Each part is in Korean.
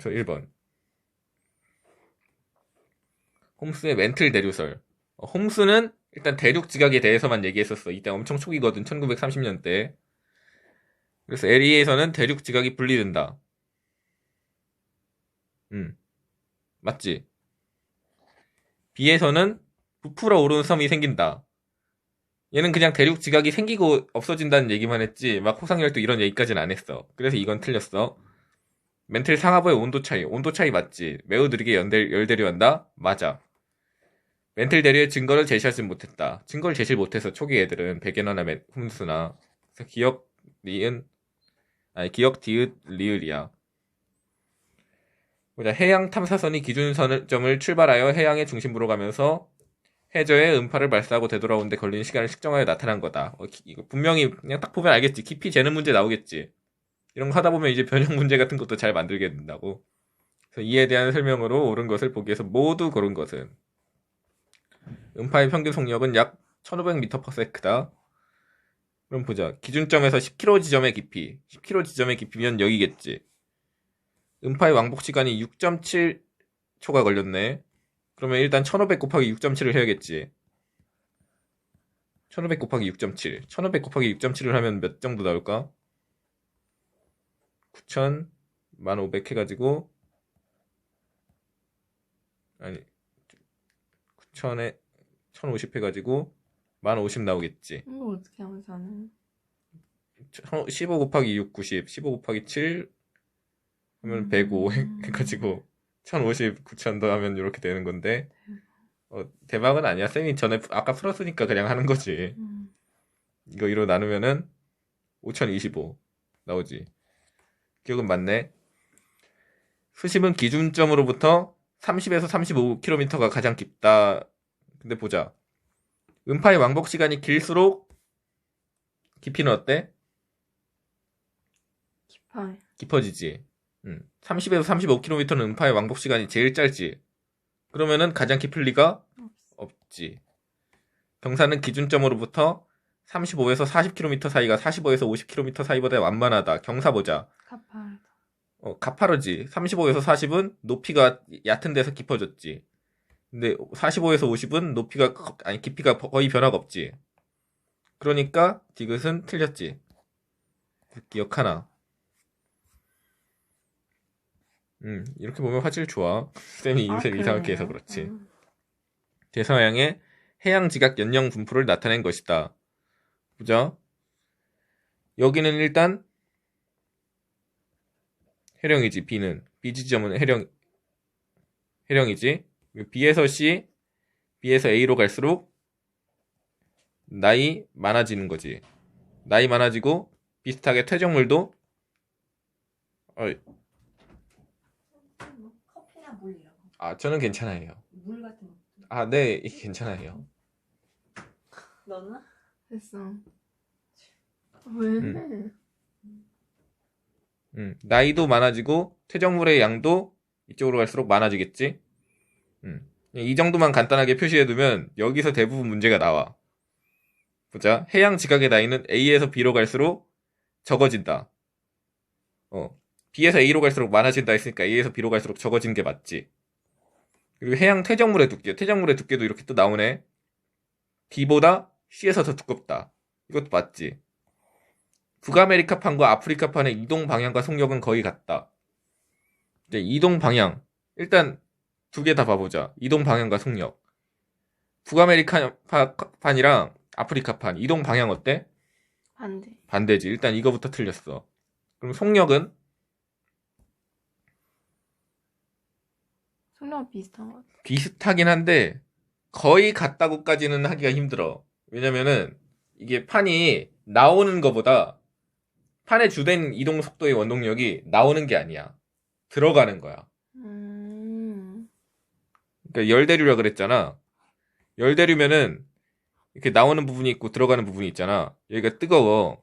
저 1번. 홈스의 멘틀 대류설. 어, 홈스는 일단 대륙 지각에 대해서만 얘기했었어. 이때 엄청 초기거든. 1930년대. 그래서 LE에서는 대륙 지각이 분리된다. 음. 맞지? B에서는 부풀어 오르는 섬이 생긴다. 얘는 그냥 대륙 지각이 생기고 없어진다는 얘기만 했지, 막 호상열도 이런 얘기까지는 안 했어. 그래서 이건 틀렸어. 멘틀 상하부의 온도 차이. 온도 차이 맞지? 매우 느리게 연대, 열대류한다? 맞아. 멘틀 대류의 증거를 제시하지 못했다. 증거를 제시를 못해서 초기 애들은 훔스나 그래서 기억 리은 아니 기억 디귿 리을이야. 보자 해양 탐사선이 기준점을 출발하여 해양의 중심부로 가면서 해저에 음파를 발사하고 되돌아오는데 걸리는 시간을 측정하여 나타난 거다. 어, 기- 이거 분명히 그냥 딱 보면 알겠지. 깊이 재는 문제 나오겠지. 이런 거 하다 보면 이제 변형 문제 같은 것도 잘 만들게 된다고. 그래서 이에 대한 설명으로 옳은 것을 보기 위해서 모두 고른 것은 음파의 평균 속력은 약 1500m/s다. 그럼 보자. 기준점에서 10km 지점의 깊이. 10km 지점의 깊이면 여기겠지. 음파의 왕복 시간이 6.7초가 걸렸네. 그러면 일단 1500 곱하기 6.7을 해야겠지. 1500 곱하기 6.7. 1500 곱하기 6.7을 하면 몇 정도 나올까? 9000, 1500 해가지고, 아니, 9000에 1050 해가지고, 1050 나오겠지. 이거 어떻게 하면서는 15 곱하기 6, 90. 15 곱하기 7 하면 105 음. 해가지고 1050, 9000 더하면 이렇게 되는 건데 어, 대박은 아니야. 쌤이 전에 아까 풀었으니까 그냥 하는 거지. 음. 이거 2로 나누면은 5025 나오지. 기억은 맞네. 수심은 기준점으로부터 30에서 35km가 가장 깊다. 근데 보자. 음파의 왕복 시간이 길수록 깊이는 어때? 깊어요. 깊어지지. 음. 30에서 35km는 음파의 왕복 시간이 제일 짧지. 그러면은 가장 깊을 리가 없지. 경사는 기준점으로부터 35에서 40km 사이가 45에서 50km 사이보다 완만하다. 경사 보자. 가파르다. 어, 가파르지. 35에서 40은 높이가 얕은 데서 깊어졌지. 근데 45에서 50은 높이가 커- 아니 깊이가 거의 변화가 없지. 그러니까 디귿은 틀렸지. 기억하나? 음, 이렇게 보면 화질 좋아. 쌤이 아, 인쇄를 이상하게 해서. 그렇지. 음. 대서양의 해양 지각 연령 분포를 나타낸 것이다. 보자. 여기는 일단 해령이지. B는 B 지점은 해령 해령이지. B에서 C, B에서 A로 갈수록 나이 많아지는 거지. 나이 많아지고 비슷하게 퇴적물도 어, 뭐 커피나 물 이런 거. 아 저는 괜찮아요. 물 같은 거. 아네 괜찮아요. 너는? 됐어. 왜? 음. 음, 나이도 많아지고 퇴적물의 양도 이쪽으로 갈수록 많아지겠지. 음, 이 정도만 간단하게 표시해두면 여기서 대부분 문제가 나와. 보자. 해양 지각의 나이는 A에서 B로 갈수록 적어진다. 어, B에서 A로 갈수록 많아진다 했으니까 A에서 B로 갈수록 적어진 게 맞지. 그리고 해양 퇴적물의 두께, 퇴적물의 두께도 이렇게 또 나오네. B보다 C에서 더 두껍다. 이것도 맞지. 북아메리카판과 아프리카판의 이동 방향과 속력은 거의 같다. 이제 이동 방향. 일단 두 개 다 봐보자. 이동 방향과 속력. 북아메리카판이랑 아프리카판 이동 방향 어때? 반대. 반대지. 일단 이거부터 틀렸어. 그럼 속력은 속력 비슷한 것 같아. 비슷하긴 한데 거의 같다고까지는 하기가 힘들어. 왜냐면은 이게 판이 나오는 거보다 판의 주된 이동 속도의 원동력이 나오는 게 아니야. 들어가는 거야. 음. 그러니까 열대류라 그랬잖아. 열대류면은 이렇게 나오는 부분이 있고 들어가는 부분이 있잖아. 여기가 뜨거워.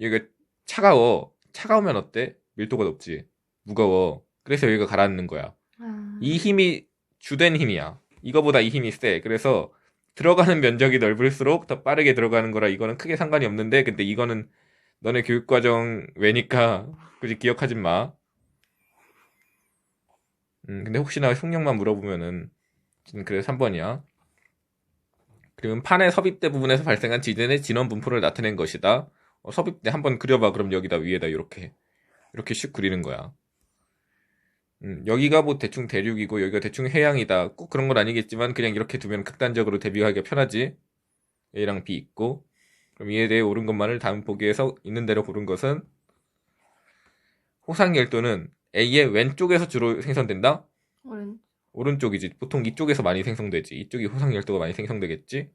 여기가 차가워. 차가우면 어때? 밀도가 높지. 무거워. 그래서 여기가 가라앉는 거야. 아. 이 힘이 주된 힘이야. 이거보다 이 힘이 세. 그래서 들어가는 면적이 넓을수록 더 빠르게 들어가는 거라 이거는 크게 상관이 없는데 근데 이거는 너네 교육과정 외니까 굳이 기억하지 마. 음, 근데 혹시나 흉력만 물어보면은 지금 그래서 3번이야. 그리고 판의 섭입대 부분에서 발생한 지진의 진원 분포를 나타낸 것이다. 어, 섭입대 한번 그려봐. 그럼 여기다 위에다 이렇게 이렇게 슉 그리는 거야. 음, 여기가 뭐 대충 대륙이고 여기가 대충 해양이다. 꼭 그런 건 아니겠지만 그냥 이렇게 두면 극단적으로 대비하기가 편하지. A랑 B 있고 그럼 이에 대해 옳은 것만을 다음 보기에서 있는 대로 고른 것은 호상열도는 A의 왼쪽에서 주로 생성된다. 오른 오른쪽이지. 보통 이쪽에서 많이 생성되지. 이쪽이 호상열도가 많이 생성되겠지.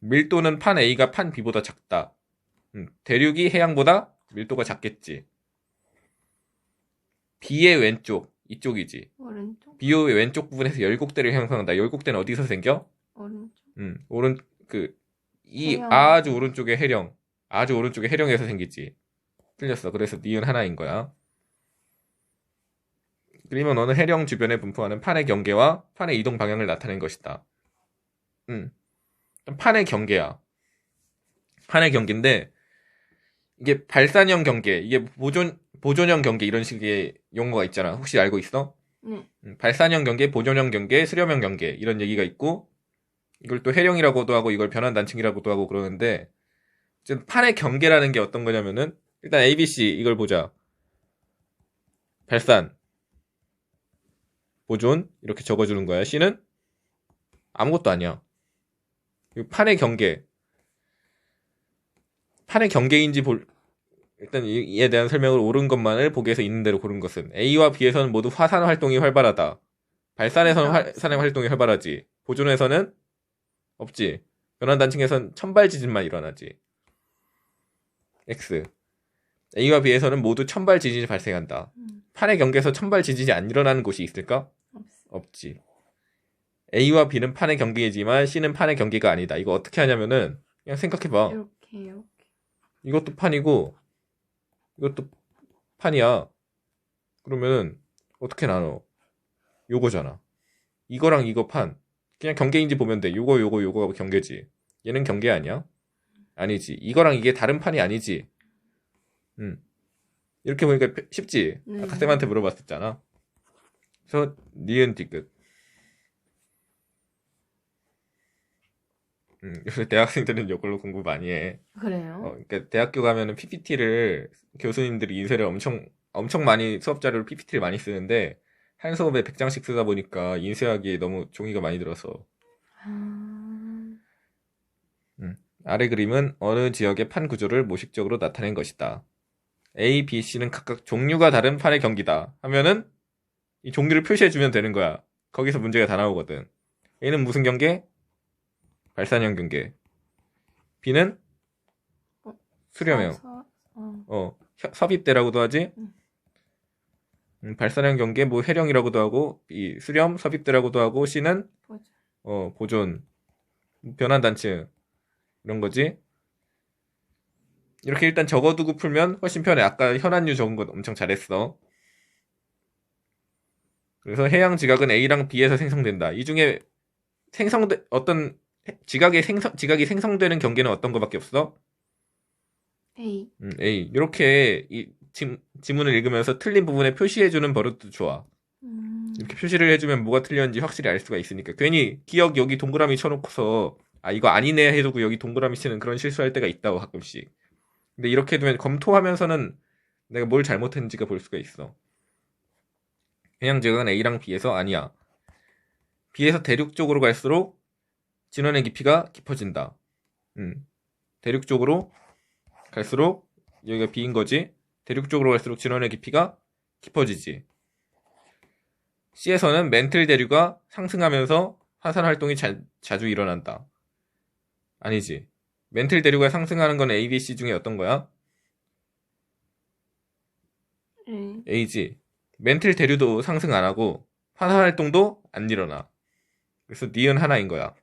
밀도는 판 A가 판 B보다 작다. 음, 대륙이 해양보다 밀도가 작겠지. B의 왼쪽 이쪽이지. 오른쪽 B의 왼쪽 부분에서 열곡대를 형성한다. 열곡대는 어디서 생겨? 오른쪽 음, 오른 그 이 해령. 아주 오른쪽에 해령, 아주 오른쪽에 해령에서 생기지. 틀렸어. 그래서 니은 하나인 거야. 그러면 너는 해령 주변에 분포하는 판의 경계와 판의 이동 방향을 나타낸 것이다. 음, 판의 경계야. 판의 경계인데 이게 발산형 경계, 이게 보존 보존형 경계 이런 식의 용어가 있잖아. 혹시 알고 있어? 네 음, 발산형 경계, 보존형 경계, 수렴형 경계 이런 얘기가 있고 이걸 또 해령이라고도 하고 이걸 변환 단층이라고도 하고 그러는데 지금 판의 경계라는 게 어떤 거냐면은 일단 ABC 이걸 보자. 발산, 보존 이렇게 적어주는 거야. C는 아무것도 아니야. 이 판의 경계, 판의 경계인지 볼 일단 이- 이에 대한 설명을 옳은 것만을 보기에서 있는 대로 고른 것은 A와 B에서는 모두 화산 활동이 활발하다. 발산에서는 화 산의 활동이 활발하지. 보존에서는 없지. 변환 단층에서는 천발 지진만 일어나지. X. A와 B에서는 모두 천발 지진이 발생한다. 음, 판의 경계에서 천발 지진이 안 일어나는 곳이 있을까? 없어 없지. A와 B는 판의 경계이지만 C는 판의 경계가 아니다. 이거 어떻게 하냐면은 그냥 생각해봐. 이렇게 이렇게 이것도 판이고 이것도 판이야. 그러면은 어떻게 나눠? 요거잖아. 이거랑 이거 판. 그냥 경계인지 보면 돼. 요거 요거 요거가 경계지. 얘는 경계 아니야? 아니지. 이거랑 이게 다른 판이 아니지. 음. 이렇게 보니까 쉽지. 네. 아까 쌤한테 물어봤었잖아. 그래서 니은 디귿. 음, 요새 대학생들은 이걸로 공부 많이 해. 그래요 어, 그러니까 대학교 가면은 PPT를 교수님들이 인쇄를 엄청 엄청 많이 수업 자료를 PPT를 많이 쓰는데 한 수업에 100장씩 쓰다 보니까 인쇄하기에 너무 종이가 많이 들어서 아, 아래 그림은 어느 지역의 판 구조를 모식적으로 나타낸 것이다. A, B, C는 각각 종류가 다른 판의 경기다. 하면은 이 종류를 표시해 주면 되는 거야. 거기서 문제가 다 나오거든. A는 무슨 경계? 발산형 경계. B는 어, 수렴형. 서- 어, 어, 혀- 섭입대라고도 하지. 음. 음, 발산형 경계, 뭐 해령이라고도 하고, 이 수렴 섭입대라고도 하고, C는 보자 어 보존, 변환 단층 이런 거지. 이렇게 일단 적어두고 풀면 훨씬 편해. 아까 현안류 적은 거 엄청 잘했어. 그래서 해양 지각은 A랑 B에서 생성된다. 이 중에 생성돼 어떤 해- 지각의 생성 지각이 생성되는 경계는 어떤 거밖에 없어? A 음, A. 이렇게 이 지, 지문을 읽으면서 틀린 부분에 표시해주는 버릇도 좋아. 음, 이렇게 표시를 해주면 뭐가 틀렸는지 확실히 알 수가 있으니까. 괜히 기억 여기 동그라미 쳐놓고서 아 이거 아니네 해두고 여기 동그라미 치는 그런 실수할 때가 있다고 가끔씩. 근데 이렇게 해두면 검토하면서는 내가 뭘 잘못했는지가 볼 수가 있어. 해양 지각은 A랑 B에서 아니야. B에서 대륙 쪽으로 갈수록 진원의 깊이가 깊어진다. 음. 대륙 쪽으로 갈수록 여기가 B인 거지. 대륙 쪽으로 갈수록 진원의 깊이가 깊어지지. C에서는 멘틀 대류가 상승하면서 화산 활동이 자, 자주 일어난다. 아니지. 멘틀 대류가 상승하는 건 A, B, C 중에 어떤 거야? A A지. 멘틀 대류도 상승 안 하고 화산 활동도 안 일어나. 그래서 니은 하나인 거야.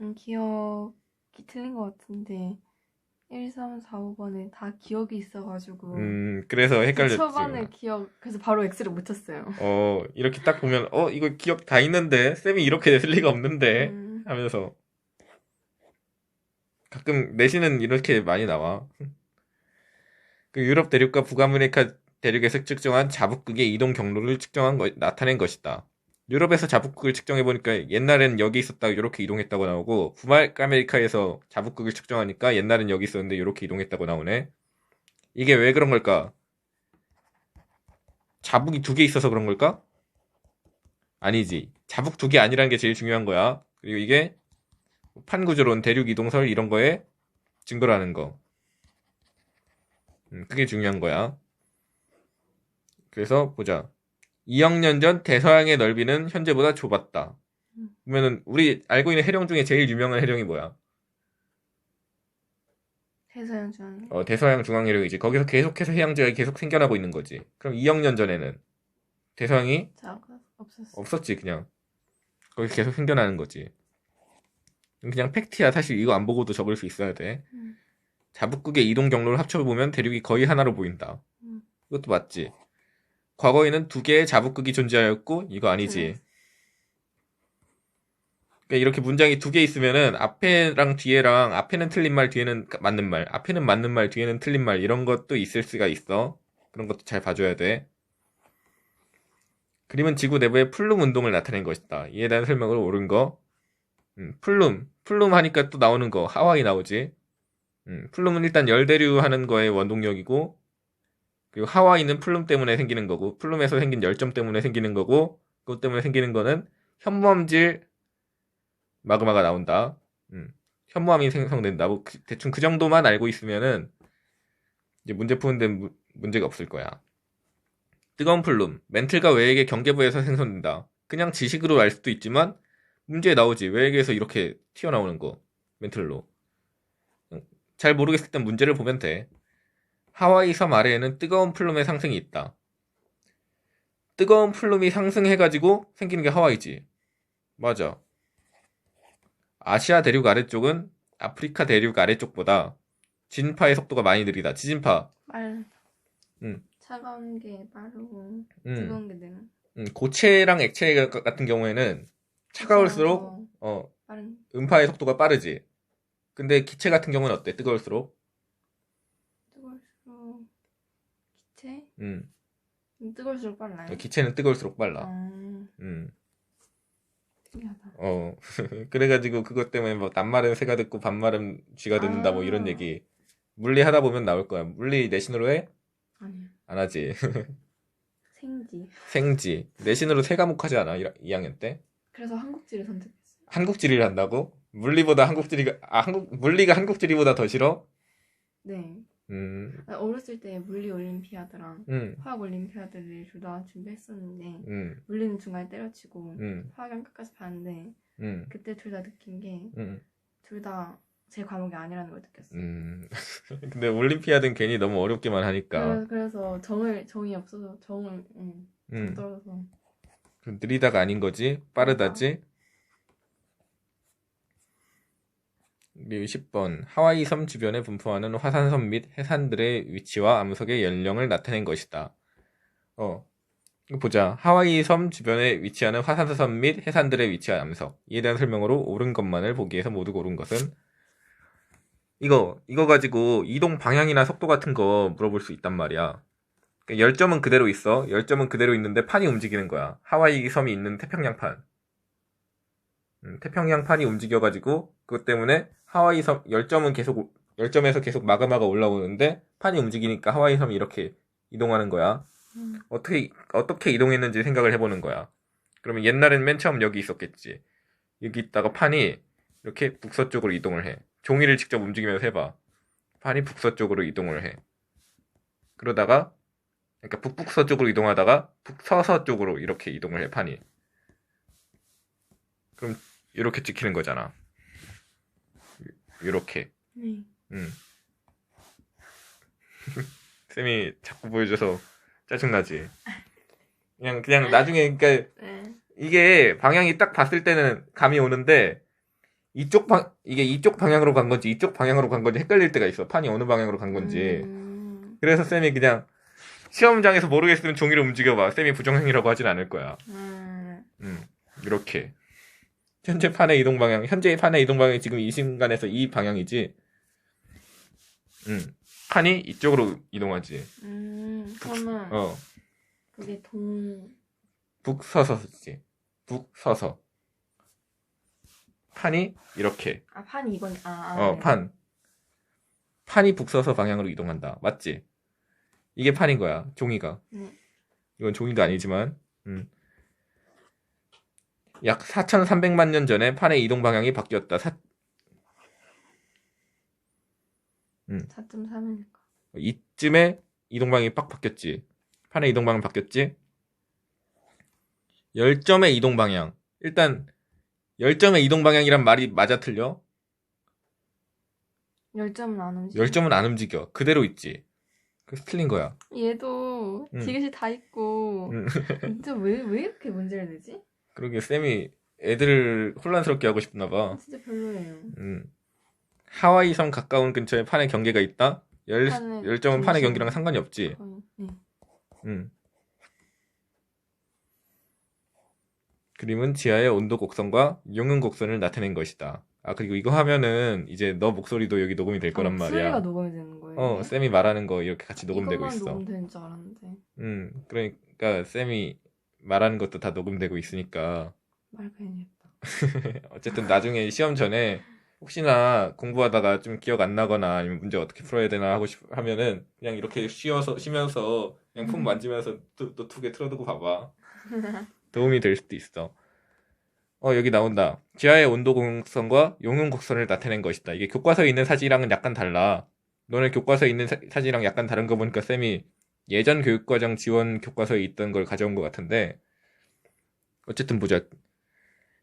음, 기억이 틀린 것 같은데 1, 3, 4, 5번에 다 기억이 있어가지고 음, 그래서 헷갈렸지. 초반에 기억 그래서 바로 X를 붙였어요 어, 이렇게 딱 보면 어, 이거 기억 다 있는데 쌤이 이렇게 냈을 리가 없는데 음, 하면서 가끔 내신은 이렇게 많이 나와. 그 유럽 대륙과 북아메리카 대륙에서 측정한 자북극의 이동 경로를 측정한 거, 나타낸 것이다. 유럽에서 자북극을 측정해 보니까 옛날엔 여기 있었다가 이렇게 이동했다고 나오고 북아메리카에서 자북극을 측정하니까 옛날엔 여기 있었는데 이렇게 이동했다고 나오네. 이게 왜 그런 걸까? 자북이 두 개 있어서 그런 걸까? 아니지. 자북 두 개 아니라는 게 제일 중요한 거야. 그리고 이게 판구조론, 대륙 이동설 이런 거에 증거라는 거. 음, 그게 중요한 거야. 그래서 보자. 2억 년 전 대서양의 넓이는 현재보다 좁았다. 음. 그러면은 우리 알고 있는 해령 중에 제일 유명한 해령이 뭐야? 대서양 중 어, 대서양 중앙 해령이지. 거기서 계속해서 해양지가 계속 생겨나고 있는 거지. 그럼 2억 년 전에는 대서양이 없었어. 없었지, 그냥. 거기 계속 생겨나는 거지. 그냥 팩트야. 사실 이거 안 보고도 적을 수 있어야 돼. 음. 자북극의 이동 경로를 합쳐보면 대륙이 거의 하나로 보인다. 음. 이것도 맞지. 과거에는 두 개의 자북극이 존재하였고, 이거 아니지. 음. 그러니까 이렇게 문장이 두 개 있으면은 앞에랑 뒤에랑 앞에는 틀린 말, 뒤에는 맞는 말, 앞에는 맞는 말, 뒤에는 틀린 말 이런 것도 있을 수가 있어. 그런 것도 잘 봐줘야 돼. 그림은 지구 내부의 플룸 운동을 나타낸 것이다. 이에 대한 설명을 옳은 거. 음, 플룸, 플룸 하니까 또 나오는 거 하와이 나오지. 음, 플룸은 일단 열대류 하는 거의 원동력이고, 그리고 하와이는 플룸 때문에 생기는 거고, 플룸에서 생긴 열점 때문에 생기는 거고, 그것 때문에 생기는 거는 현무암질 마그마가 나온다. 음, 현무암이 생성된다. 뭐 그- 대충 그 정도만 알고 있으면은 이제 문제 푸는데 무- 문제가 없을 거야. 뜨거운 플룸, 멘틀과 외액의 경계부에서 생성된다. 그냥 지식으로 알 수도 있지만 문제에 나오지. 외액에서 이렇게 튀어나오는 거. 멘틀로. 음, 잘 모르겠을 땐 문제를 보면 돼. 하와이 섬 아래에는 뜨거운 플룸의 상승이 있다. 뜨거운 플룸이 상승해가지고 생기는 게 하와이지. 맞아. 아시아 대륙 아래쪽은 아프리카 대륙 아래쪽보다 진파의 속도가 많이 느리다. 지진파. 빨. 음. 차가운 게 빠르고 음, 뜨거운 게 느는. 음, 고체랑 액체 같은 경우에는 차가울수록 어, 빠른. 음파의 속도가 빠르지. 근데 기체 같은 경우는 어때? 뜨거울수록 기체? 음, 음, 뜨거울수록 빨라요. 기체는 뜨거울수록 빨라. 아, 음, 특이하다. 어. 그래가지고 그것 때문에 뭐 남말은 새가 듣고 반말은 쥐가 듣는다 뭐 이런 아. 얘기. 물리 하다 보면 나올 거야. 물리 내신으로 해? 아니요. 안 하지. 생지. 생지. 내신으로 세 과목 하지 않아? 2학년 때? 그래서 한국지를 선택했어요. 한국지리를 한다고? 물리보다 한국지리가, 아, 한국, 물리가 한국지리보다 더 싫어? 네. 음, 아, 어렸을 때 물리 올림피아드랑 음, 화학 올림피아드를 둘 다 준비했었는데 음, 물리는 중간에 때려치고 음, 화학은 끝까지 봤는데 음, 그때 둘 다 느낀 게 둘다 음, 제 과목이 아니라는 걸 느꼈어요. 음. 근데 올림피아드는 괜히 너무 어렵게만 하니까. 그래서, 정을 정이 없어서 정을 음, 음. 떨어서 좀 느리다가 아닌 거지? 빠르다지? 그리고 10번. 하와이 섬 주변에 분포하는 화산섬 및 해산들의 위치와 암석의 연령을 나타낸 것이다. 어. 보자. 하와이 섬 주변에 위치하는 화산섬 및 해산들의 위치와 암석. 이에 대한 설명으로 옳은 것만을 보기 위해서 모두 고른 것은 이거, 이거 가지고 이동 방향이나 속도 같은 거 물어볼 수 있단 말이야. 그러니까 열점은 그대로 있어. 열점은 그대로 있는데 판이 움직이는 거야. 하와이 섬이 있는 태평양 판. 음, 태평양 판이 움직여가지고 그것 때문에 하와이 섬 열점은 계속 열점에서 계속 마그마가 올라오는데 판이 움직이니까 하와이 섬이 이렇게 이동하는 거야. 음, 어떻게 어떻게 이동했는지 생각을 해보는 거야. 그러면 옛날엔 맨 처음 여기 있었겠지. 여기 있다가 판이 이렇게 북서쪽으로 이동을 해. 종이를 직접 움직이면서 해봐. 판이 북서쪽으로 이동을 해. 그러다가 그러니까 북북서 쪽으로 이동하다가 북서서 쪽으로 이렇게 이동을 해 판이. 그럼 이렇게 찍히는 거잖아. 이렇게. 네. 음. 쌤이 자꾸 보여줘서 짜증나지. 그냥 그냥 나중에 그러니까 네. 이게 방향이 딱 봤을 때는 감이 오는데 이쪽 방 이게 이쪽 방향으로 간 건지 이쪽 방향으로 간 건지 헷갈릴 때가 있어. 판이 어느 방향으로 간 건지. 음, 그래서 쌤이 그냥 시험장에서 모르겠으면 종이를 움직여봐. 쌤이 부정행위라고 하진 않을 거야. 음, 음, 이렇게. 현재 판의 이동 방향, 현재 판의 이동 방향이 지금 이 순간에서 이 방향이지. 음, 판이 이쪽으로 이동하지. 음. 음, 그러면 어, 그게 동 북서서지. 북서서. 판이 이렇게. 아, 판이 이건 아, 아 어, 네. 판. 판이 북서서 방향으로 이동한다. 맞지? 이게 판인 거야. 종이가. 네. 이건 종이가 아니지만, 음. 약 4,300만 년 전에 판의 이동 방향이 바뀌었다. 사- 4.3이니까. 이쯤에 이동 방향이 빡 바뀌었지. 판의 이동 방향 바뀌었지. 열점의 이동 방향. 일단 열점의 이동 방향이란 말이 맞아 틀려? 열점은 안 움직여. 열점은 안 움직여. 그대로 있지. 그래서 틀린 거야. 얘도 음. 지그시 다 있고 음. 진짜 왜, 왜 이렇게 문제를 내지? 그러게 쌤이 애들을 혼란스럽게 하고 싶나 봐. 진짜 별로예요. 음. 하와이 섬 가까운 근처에 판의 경계가 있다. 열 판의 열점은 판의. 경계랑 상관이 없지. 거의. 네. 음. 그림은 지하의 온도 곡선과 용은 곡선을 나타낸 것이다. 아 그리고 이거 하면은 이제 너 목소리도 여기 녹음이 될 거란 아, 말이야. 목소리가 녹음이 되는 거예요. 어? 쌤이 말하는 거 이렇게 같이 녹음되고 이것만 있어. 녹음되는 줄 알았는데 음, 그러니까 쌤이 말하는 것도 다 녹음되고 있으니까 말 괜히 했다. 어쨌든 나중에 시험 전에 혹시나 공부하다가 좀 기억 안 나거나 아니면 문제 어떻게 풀어야 되나 하고 싶 하면은 그냥 이렇게 쉬어서 쉬면서 그냥 폰 만지면서 또두개 틀어두고 봐봐. 도움이 될 수도 있어. 어, 여기 나온다. 지하의 온도 곡선과 용은 곡선을 나타낸 것이다. 이게 교과서에 있는 사진이랑은 약간 달라. 너네 교과서에 있는 사, 사진이랑 약간 다른 거 보니까 쌤이 예전 교육과정 지원 교과서에 있던 걸 가져온 것 같은데 어쨌든 보자.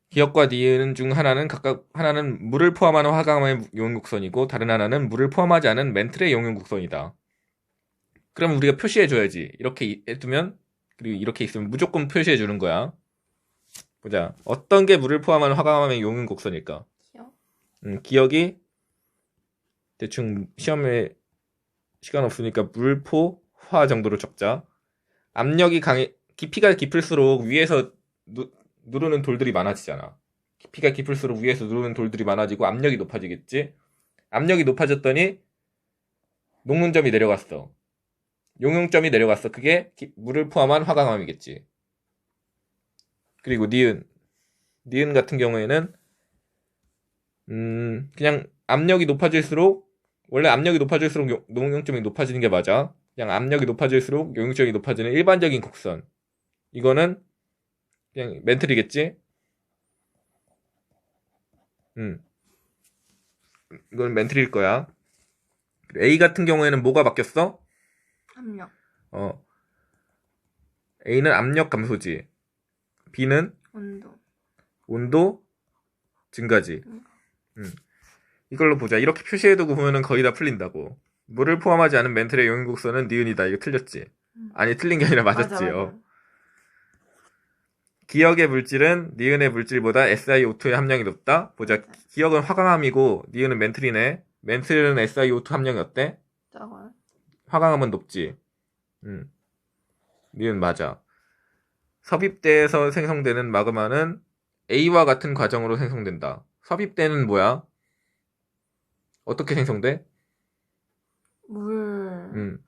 기역과 니은 중 하나는 각각 하나는 물을 포함하는 화강암의 용은 곡선이고 다른 하나는 물을 포함하지 않은 멘틀의 용은 곡선이다. 그럼 우리가 표시해 줘야지. 이렇게 해두면 그리고 이렇게 있으면 무조건 표시해 주는 거야. 보자. 어떤 게 물을 포함하는 화강암의 용은 곡선일까? 귀여워. 음, 기억이 대충 시험에 시간 없으니까 물포 화 정도로 적자. 압력이 강해 깊이가 깊을수록 위에서 누, 누르는 돌들이 많아지잖아. 깊이가 깊을수록 위에서 누르는 돌들이 많아지고 압력이 높아지겠지. 압력이 높아졌더니 녹는점이 내려갔어. 용용점이 내려갔어. 그게 기- 물을 포함한 화강암이겠지. 그리고 니은 니은 같은 경우에는 음, 그냥 압력이 높아질수록, 원래 압력이 높아질수록 용- 농용점이 높아지는 게 맞아. 그냥 압력이 높아질수록 용용점이 높아지는 일반적인 곡선. 이거는 그냥 멘틀이겠지? 음. 이건 멘틀일 거야. A 같은 경우에는 뭐가 바뀌었어? 압력. 어. A는 압력 감소지. B는 온도. 온도 증가지. 음. 음. 이걸로 보자. 이렇게 표시해두고 보면은 거의 다 풀린다고. 물을 포함하지 않은 멘틀의 용인곡선은 니은이다. 이거 틀렸지? 음. 아니, 틀린 게 아니라 맞았지요. 기억의 물질은 니은의 물질보다 SiO2의 함량이 높다. 보자. 맞아. 기억은 화강암이고 니은은 멘틀이네. 멘틀은 SiO2 함량이 어때? 작아요. 화강암은 높지. 음. 니은 맞아. 섭입대에서 생성되는 마그마는 A와 같은 과정으로 생성된다. 섭입대는 뭐야? 어떻게 생성돼? 물, 음.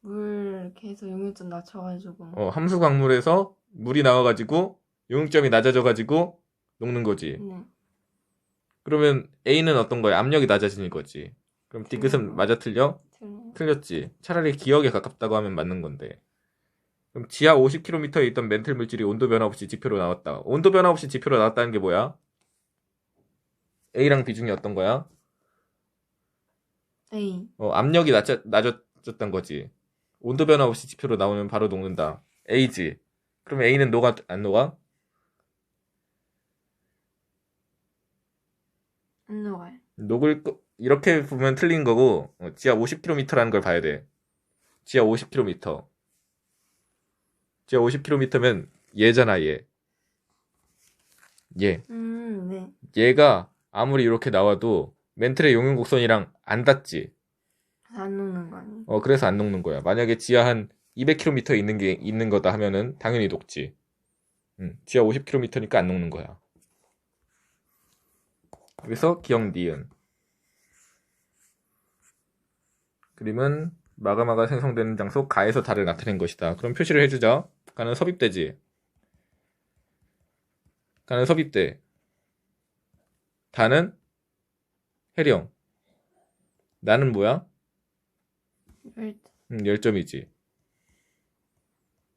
물 해서 용유점 낮춰가지고. 어, 함수 광물에서 물이 나와가지고 용점이 낮아져가지고 녹는 거지. 네. 그러면 A는 어떤 거야? 압력이 낮아지는 거지. 그럼 디귿은 맞아 틀려? 틀렸지. 차라리 기억에 가깝다고 하면 맞는 건데. 그럼 지하 50km에 있던 멘틀 물질이 온도 변화 없이 지표로 나왔다. 온도 변화 없이 지표로 나왔다는 게 뭐야? A랑 비중이 어떤 거야? 어, 압력이 낮아, 낮아졌던 거지. 온도 변화 없이 지표로 나오면 바로 녹는다. A지. 그럼 A는 녹아, 안 녹아? 안 녹아요. 녹을, 거- 이렇게 보면 틀린 거고, 어, 지하 50km라는 걸 봐야 돼. 지하 50km. 지하 50km면 얘잖아, 얘. 얘. 음, 네. 얘가 아무리 이렇게 나와도 멘틀의 용융 곡선이랑 안 닿지. 안 녹는 거 아니에요? 어, 그래서 안 녹는 거야. 만약에 지하 한 200km 있는 게, 있는 거다 하면은 당연히 녹지. 음, 지하 50km니까 안 녹는 거야. 그래서 기억 니은. 그림은 마그마가 생성되는 장소 가에서 달을 나타낸 것이다. 그럼 표시를 해주자. 가는 섭입되지. 가는 섭입돼. 다는 해령. 나는 뭐야? 열, 음, 열점이지.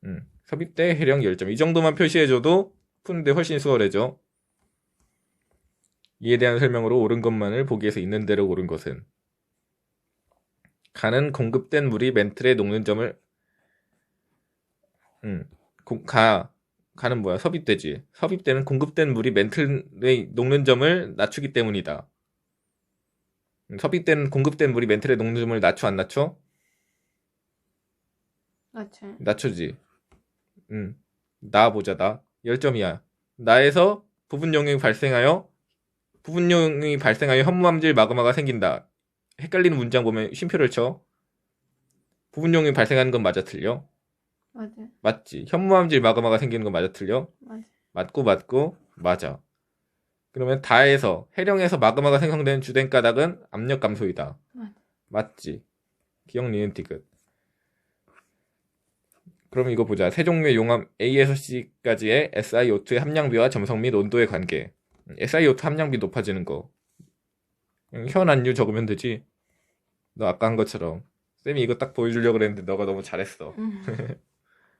음, 섭입대 해령 열점. 이 정도만 표시해줘도 푸는데 훨씬 수월해져. 이에 대한 설명으로 옳은 것만을 보기에서 있는 대로 옳은 것은 가는 공급된 물이 멘틀에 녹는 점을 음, 고- 가 가는 뭐야? 섭입되지. 섭입되는 공급된 물이 멘틀에 녹는 점을 낮추기 때문이다. 음, 섭입된 공급된 물이 멘틀에 녹는 점을 낮춰 안 낮춰? 맞죠? 낮춰지. 음. 나 보자, 나. 10점이야. 나에서 부분용이 발생하여, 부분용이 발생하여 현무암질 마그마가 생긴다. 헷갈리는 문장 보면 쉼표를 쳐. 부분용이 발생하는 건 맞아, 틀려? 맞아. 맞지. 현무암질 마그마가 생기는 건 맞아, 틀려? 맞아. 맞고, 맞고, 맞아. 그러면 다에서, 해령에서 마그마가 생성되는 주된 까닭은 압력 감소이다. 맞아. 맞지. 기억 디귿. 그럼 이거 보자. 세 종류의 용암 A에서 C까지의 SiO2의 함량비와 점성 및 온도의 관계. 음, SiO2 함량비 높아지는 거. 현안유 적으면 되지. 너 아까 한 것처럼. 쌤이 이거 딱 보여주려고 그랬는데 너가 너무 잘했어. 음.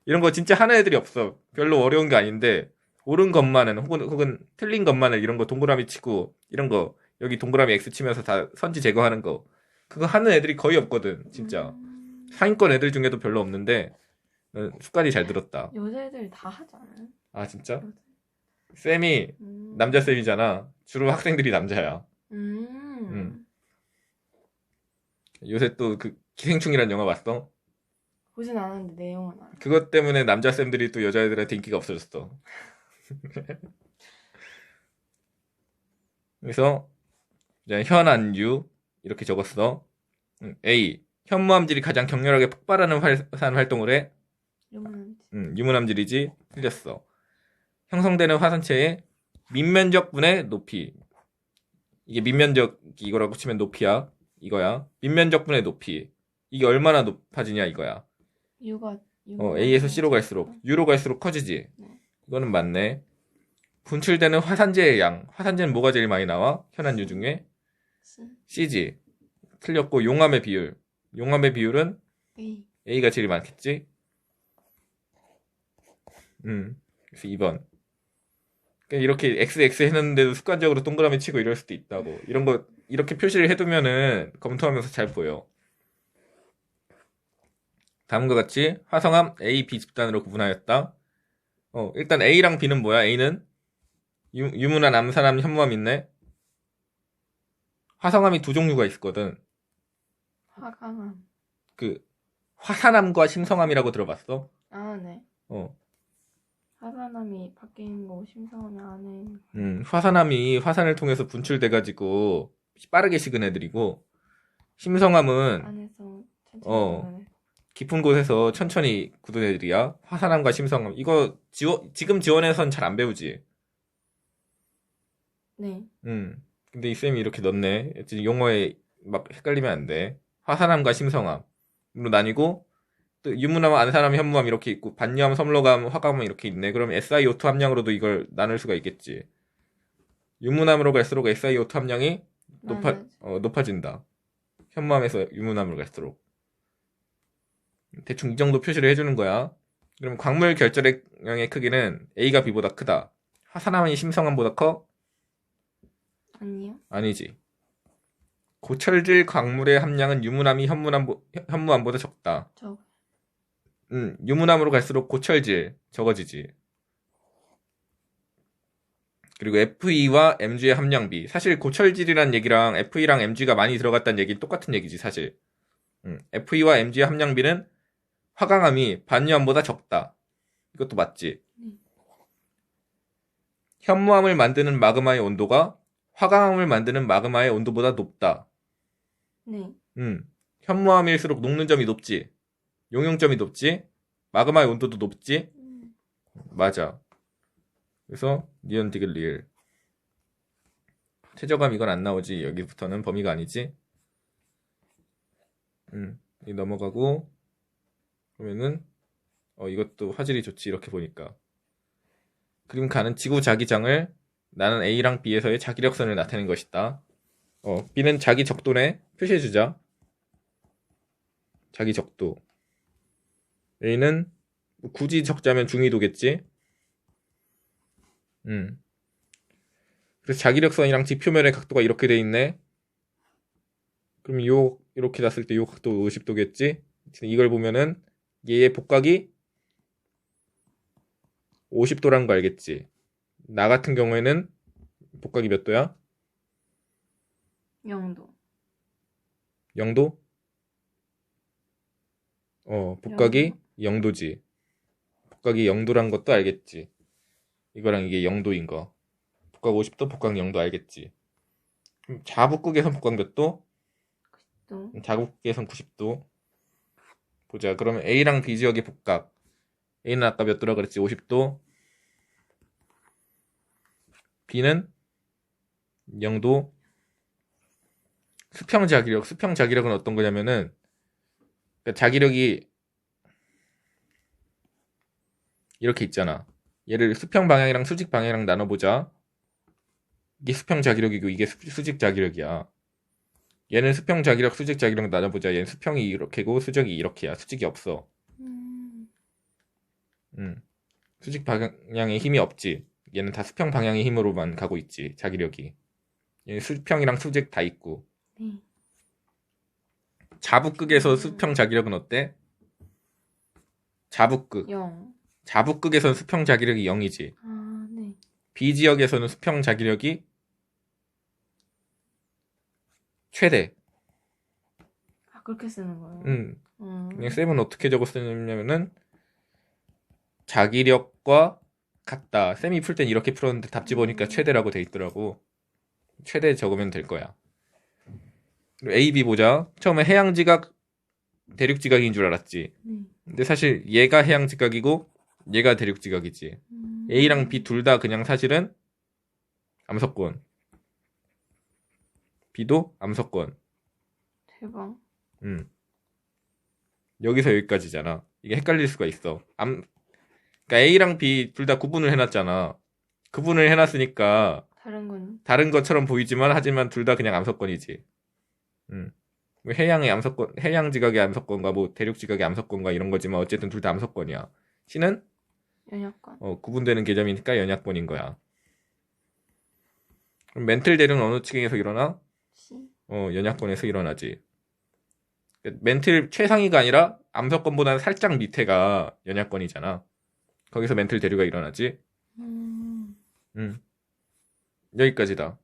이런 거 진짜 하는 애들이 없어. 별로 어려운 게 아닌데 옳은 것만은 혹은 혹은 틀린 것만은 이런 거 동그라미 치고 이런 거 여기 동그라미 X 치면서 다 선지 제거하는 거 그거 하는 애들이 거의 없거든. 진짜 음. 상위권 애들 중에도 별로 없는데 넌 숟갈이 잘 들었다. 여자애들 다 하잖아요. 아 진짜? 여자. 쌤이 음. 남자 쌤이잖아. 주로 학생들이 남자야. 음. 음. 요새 또 그 기생충이란 영화 봤어? 보진 않았는데 내용은 알아. 그것 때문에 남자 쌤들이 또 여자애들한테 인기가 없어졌어. 그래서 이제 현안유 이렇게 적었어. 음, A 현무암질이 가장 격렬하게 폭발하는 화산 활동을 해. 요만한지. 음, 유문암질이지 틀렸어. 형성되는 화산체의 밑면적분의 높이. 이게 밑면적 이거라고 치면 높이야. 이거야. 밑면적분의 높이. 이게 얼마나 높아지냐 이거야. 유가 어, A에서 C로 갈수록 U로 갈수록 커지지. 네. 이거는 맞네. 분출되는 화산재의 양. 화산재는 뭐가 제일 많이 나와? 현안유 중에 C C지. 틀렸고 용암의 비율. 용암의 비율은 A A가 제일 많겠지? 음. 그래서 2번. 그러니까 이렇게 XX 해놨는데도 습관적으로 동그라미 치고 이럴 수도 있다고. 이런 거 이렇게 표시를 해두면은 검토하면서 잘 보여. 다음과 같이 화성암 A, B 집단으로 구분하였다. 어, 일단 A랑 B는 뭐야? A는 유, 유문암, 암산암, 현무암 있네. 화성암이 두 종류가 있거든. 화강암. 그 화산암과 심성암이라고 들어봤어? 아 네. 어. 화산암이 밖에 있는 거 심사하면 안에 있는 거. 음, 화산암이 화산을 통해서 분출돼 가지고 빠르게 식은 애들이고 심성암은 안에서 천천히 어. 깊은 곳에서 천천히 굳은 애들이야. 화산암과 심성암 이거 지워, 지금 지원에선 잘 안 배우지. 네. 음. 근데 이 쌤이 이렇게 넣네. 지금 용어에 막 헷갈리면 안 돼. 화산암과 심성암으로 나뉘고 또 유문암, 안산암, 현무암 이렇게 있고 반유암, 섬로감, 화감암 이렇게 있네. 그럼 SiO2 함량으로도 이걸 나눌 수가 있겠지. 유문암으로 갈수록 SiO2 함량이 높아. 어, 높아진다. 현무암에서 유문암으로 갈수록 대충 이 정도 표시를 해주는 거야. 그럼 광물 결절액량의 크기는 A가 B보다 크다. 화산암이 심성암보다 커? 아니요. 아니지. 고철질 광물의 함량은 유문암이 현무암, 현무암보다 적다. 저 음, 유문암으로 갈수록 고철질 적어지지. 그리고 FE와 MG의 함량 비. 사실 고철질이란 얘기랑 FE랑 MG가 많이 들어갔다는 얘기는 똑같은 얘기지, 사실. 음, FE와 MG의 함량 비는 화강암이 반유암보다 적다. 이것도 맞지. 음. 현무암을 만드는 마그마의 온도가 화강암을 만드는 마그마의 온도보다 높다. 네. 음, 현무암일수록 녹는 점이 높지. 용용점이 높지. 마그마의 온도도 높지. 음. 맞아. 그래서 니언 디귿 리을. 최저감 이건 안 나오지. 여기부터는 범위가 아니지. 음. 이 넘어가고 그러면은 어 이것도 화질이 좋지 이렇게 보니까 그림 가는 지구 자기장을 나는 A랑 B에서의 자기력선을 나타낸 것이다. 어 B는 자기 적도네 표시해주자. 자기 적도. A는 뭐 굳이 적자면 중위도겠지. 음. 그래서 자기력선이랑 지표면의 각도가 이렇게 돼 있네. 그럼 요 이렇게 났을 때 요 각도 50도겠지? 이걸 보면은 얘의 복각이 50도라는 거 알겠지? 나 같은 경우에는 복각이 몇 도야? 영도. 0도? 어, 복각이 0도 지. 복각이 0도란 것도 알겠지? 이거랑 이게 0도인 거. 복각 50도, 복각 0도 알겠지? 그럼 좌북극에선 복각 몇 도? 또 자국계선 90도. 보자. 그러면 A랑 B 지역의 복각. A는 아까 몇 도라 그랬지? 50도. B는 0도. 수평 자기력. 수평 자기력은 어떤 거냐면은 그러니까 자기력이 이렇게 있잖아. 얘를 수평 방향이랑 수직 방향이랑 나눠보자. 이게 수평 자기력이고 이게 수- 수직 자기력이야. 얘는 수평 자기력, 수직 자기력 나눠보자. 얘는 수평이 이렇게고 수직이 이렇게야. 수직이 없어. 음, 음. 수직 방향에 힘이 없지. 얘는 다 수평 방향의 힘으로만 가고 있지. 자기력이. 얘는 수평이랑 수직 다 있고. 네. 자북극에서 수평 자기력은 어때? 자북극. 영. 자북극에서는 수평 자기력이 0이지. 아, 네. B 지역에서는 수평 자기력이 최대. 아, 그렇게 쓰는 거예요? 음. 음. 그냥 쌤은 어떻게 적어 쓰냐면은 자기력과 같다. 쌤이 풀 땐 이렇게 풀었는데 답지 보니까 최대라고 돼 있더라고. 최대 적으면 될 거야. A, B 보자. 처음에 해양 지각, 대륙 지각인 줄 알았지. 네. 근데 사실 얘가 해양 지각이고 얘가 대륙 지각이지. 음. A랑 B 둘 다 그냥 사실은 암석권. B도 암석권. 대박. 음. 여기서 여기까지잖아. 이게 헷갈릴 수가 있어. 암, 그러니까 A랑 B 둘 다 구분을 해놨잖아. 구분을 해놨으니까 다른 건 다른 것처럼 보이지만 하지만 둘 다 그냥 암석권이지. 음. 뭐 해양의 암석권, 해양 지각의 암석권과 뭐 대륙 지각의 암석권과 이런 거지만 어쨌든 둘 다 암석권이야. C는 연약관. 어, 구분되는 개념이니까 연약권인 거야. 그럼 멘틀 대륙은 어느 층에서 일어나? 어, 연약권에서 일어나지. 멘틀 최상위가 아니라 암석권보다는 살짝 밑에가 연약권이잖아. 거기서 멘틀 대류가 일어나지. 음. 음. 여기까지다.